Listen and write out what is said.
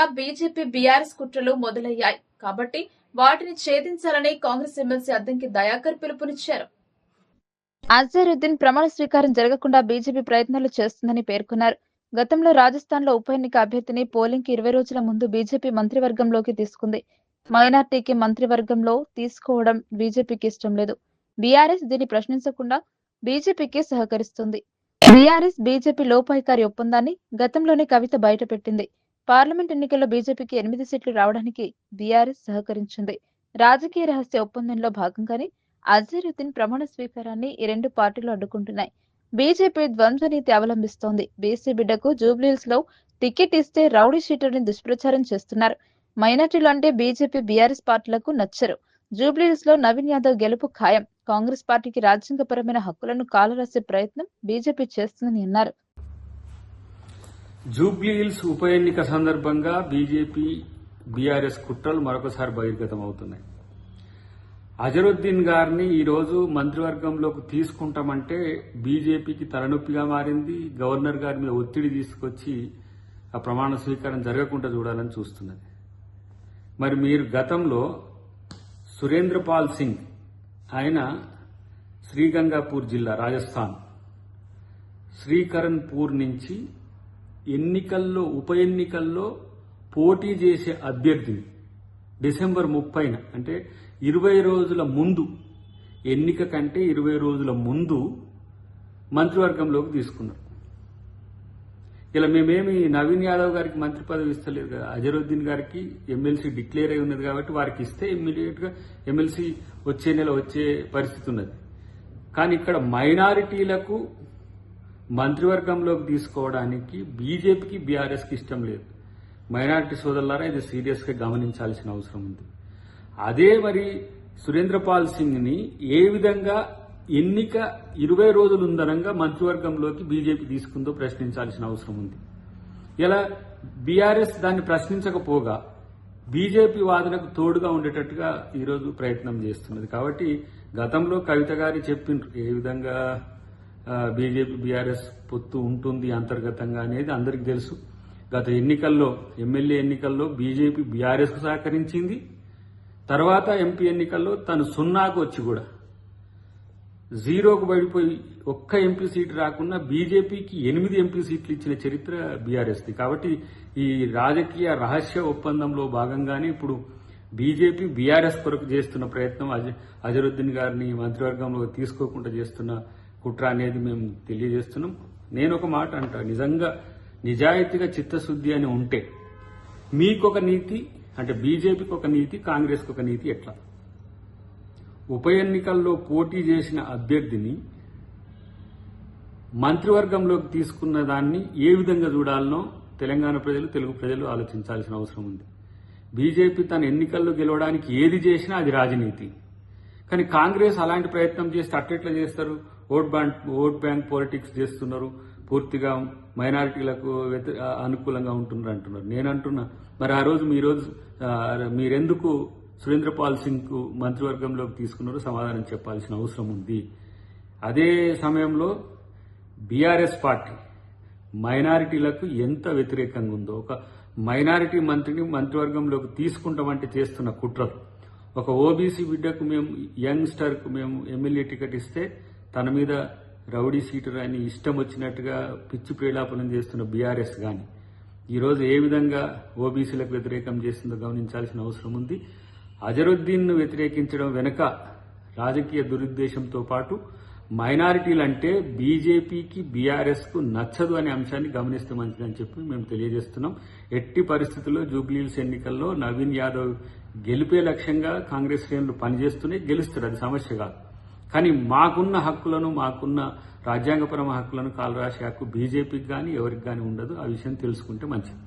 కూడా BJP BRS కుట్రలు మొదలయ్యాయి. కాబట్టి వాటిని ఛేదించాలని Congress M L C Addanki Dayakar పిలుపునిచ్చారు. అజరుద్దీన్ ప్రమాణ స్వీకారం జరగకుండా బీజేపీ ప్రయత్నాలు చేస్తుందని పేర్కొన్నారు. గతంలో రాజస్థాన్లో ఉప ఎన్నిక అభ్యర్థిని పోలింగ్కి ఇరవై రోజుల ముందు బీజేపీ మంత్రివర్గంలోకి తీసుకుంది. మైనార్టీకి మంత్రివర్గంలో తీసుకోవడం బీజేపీకి ఇష్టం లేదు. బీఆర్ఎస్ దీన్ని ప్రశ్నించకుండా బీజేపీకి సహకరిస్తుంది. బీఆర్ఎస్ బీజేపీ లోపాయికారి ఒప్పందాన్ని గతంలోనే కవిత బయటపెట్టింది. పార్లమెంట్ ఎన్నికల్లో బీజేపీకి ఎనిమిది సీట్లు రావడానికి బీఆర్ఎస్ సహకరించింది. రాజకీయ రహస్య ఒప్పందంలో భాగంగానే అజరుద్దీన్ ప్రమాణ స్వీకారాన్ని ఈ రెండు పార్టీలు అడ్డుకుంటున్నాయి. బీజేపీ ద్వంద్వ నీతి అవలంబిస్తోంది. బీసీ బిడ్డకు జూబ్లీహిల్స్లో టికెట్ ఇస్తే రౌడీ షీటర్ని దుష్ప్రచారం చేస్తున్నారు. మైనార్టీలు అంటే బీజేపీ బీఆర్ఎస్ పార్టీలకు నచ్చరు. జూబ్లీహిల్స్లో నవీన్ యాదవ్ గెలుపు ఖాయం. కాంగ్రెస్ పార్టీకి రాజ్యాంగపరమైన హక్కులను కాలరాసే ప్రయత్నం బీజేపీ చేస్తుందని అన్నారు. జూబ్లీహిల్స్ ఉప ఎన్నిక సందర్భంగా బీజేపీ బీఆర్ఎస్ కుట్రలు మరొకసారి బహిర్గతం అవుతున్నాయి అజరుద్దీన్ గారిని ఈరోజు మంత్రివర్గంలోకి తీసుకుంటామంటే బీజేపీకి తలనొప్పిగా మారింది గవర్నర్ గారి మీద ఒత్తిడి తీసుకొచ్చి ఆ ప్రమాణ స్వీకారం జరగకుండా చూడాలని చూస్తున్నది. మరి మీరు గతంలో సురేంద్రపాల్ సింగ్ ఆయన శ్రీగంగాపూర్ జిల్లా రాజస్థాన్ శ్రీకరణ్పూర్ నుంచి ఎన్నికల్లో ఉప ఎన్నికల్లో పోటీ చేసే అభ్యర్థిని డిసెంబర్ ముప్పైన అంటే ఇరవై రోజుల ముందు ఎన్నిక కంటే ఇరవై రోజుల ముందు మంత్రివర్గంలోకి తీసుకున్నారు. ఇలా మేమేమి నవీన్ యాదవ్ గారికి మంత్రి పదవి ఇస్తలేదు కదా అజరుద్దీన్ గారికి ఎమ్మెల్సీ డిక్లేర్ అయి ఉన్నది కాబట్టి వారికి ఇస్తే ఇమ్మీడియట్గా ఎమ్మెల్సీ వచ్చే నెల వచ్చే పరిస్థితి ఉన్నది. కానీ ఇక్కడ మైనారిటీలకు మంత్రివర్గంలోకి తీసుకోవడానికి బీజేపీకి బీఆర్ఎస్కి ఇష్టం లేదు. మైనారిటీ సోదరులారా ఇది సీరియస్గా గమనించాల్సిన అవసరం ఉంది. అదే మరి సురేంద్రపాల్ సింగ్ని ఏ విధంగా ఎన్నిక ఇరవై రోజులు ఉందనంగా మంత్రివర్గంలోకి బీజేపీ తీసుకుందో ప్రశ్నించాల్సిన అవసరం ఉంది. ఇలా బీఆర్ఎస్ దాన్ని ప్రశ్నించకపోగా బీజేపీ వాదనకు తోడుగా ఉండేటట్టుగా ఈరోజు ప్రయత్నం చేస్తున్నది. కాబట్టి గతంలో కవిత గారి చెప్పిండ్రు ఏ విధంగా బీజేపీ బీఆర్ఎస్ పొత్తు ఉంటుంది అంతర్గతంగా అనేది అందరికీ తెలుసు. గత ఎన్నికల్లో ఎమ్మెల్యే ఎన్నికల్లో బీజేపీ బీఆర్ఎస్కు సహకరించింది. తర్వాత ఎంపీ ఎన్నికల్లో తను సున్నాకు వచ్చి కూడా జీరోకు పడిపోయి ఒక్క ఎంపీ సీటు రాకుండా బీజేపీకి ఎనిమిది ఎంపీ సీట్లు ఇచ్చిన చరిత్ర బీఆర్ఎస్ది. కాబట్టి ఈ రాజకీయ రహస్య ఒప్పందంలో భాగంగానే ఇప్పుడు బీజేపీ బీఆర్ఎస్ కొరకు చేస్తున్న ప్రయత్నం అజ అజరుద్దీన్ గారిని మంత్రివర్గంలో తీసుకోకుండా చేస్తున్న కుట్ర అనేది మేము తెలియజేస్తున్నాం. నేను ఒక మాట అంటా నిజంగా నిజాయితీగా చిత్తశుద్ధి అని ఉంటే మీకొక నీతి అంటే బీజేపీకి ఒక నీతి కాంగ్రెస్కి ఒక నీతి ఎట్లా? ఉప ఎన్నికల్లో పోటీ చేసిన అభ్యర్థిని మంత్రివర్గంలోకి తీసుకున్న దాన్ని ఏ విధంగా చూడాలనో తెలంగాణ ప్రజలు తెలుగు ప్రజలు ఆలోచించాల్సిన అవసరం ఉంది. బీజేపీ తన ఎన్నికల్లో గెలవడానికి ఏది చేసినా అది రాజనీతి. కానీ కాంగ్రెస్ అలాంటి ప్రయత్నం చేస్తే అట్టెట్లా చేస్తారు? Vote bank vote bank politics చేస్తున్నారు. పూర్తిగా మైనారిటీలకు అనుకూలంగా ఉంటున్నారు అంటున్నారు. నేను అంటున్నా మరి ఆ రోజు మీరోజు మీరెందుకు సురేంద్రపాల్ సింగ్కు మంత్రివర్గంలోకి తీసుకున్నారో సమాధానం చెప్పాల్సిన అవసరం ఉంది. అదే సమయంలో బీఆర్ఎస్ పార్టీ మైనారిటీలకు ఎంత వ్యతిరేకంగా ఉందో ఒక మైనారిటీ మంత్రిని మంత్రివర్గంలోకి తీసుకుంటామంటే చేస్తున్న కుట్రలు. ఒక ఓబీసీ బిడ్డకు మేము యంగ్స్టర్కు మేము ఎమ్మెల్యే టికెట్ ఇస్తే తన మీద రౌడీ సీటర్ అని ఇష్టం వచ్చినట్టుగా పిచ్చి ప్రేలాపనం చేస్తున్న బీఆర్ఎస్ కానీ ఈరోజు ఏ విధంగా ఓబీసీలకు వ్యతిరేకం చేస్తుందో గమనించాల్సిన అవసరం ఉంది. అజరుద్దీన్ను వ్యతిరేకించడం వెనుక రాజకీయ దురుద్దేశంతో పాటు మైనారిటీలంటే బీజేపీకి బీఆర్ఎస్కు నచ్చదు అనే అంశాన్ని గమనిస్తే మంచిదని చెప్పి మేము తెలియజేస్తున్నాం. ఎట్టి పరిస్థితుల్లో జూబ్లీహిల్స్ ఎన్నికల్లో నవీన్ యాదవ్ గెలిపే లక్ష్యంగా కాంగ్రెస్ శ్రేణులు పనిచేస్తూనే గెలుస్తారు. అది సమస్య కాదు. కానీ మాకున్న హక్కులను మాకున్న రాజ్యాంగపరమ హక్కులను కాలరాసే హక్కు బీజేపీకి కానీ ఎవరికి కానీ ఉండదు. ఆ విషయం తెలుసుకుంటే మంచిది.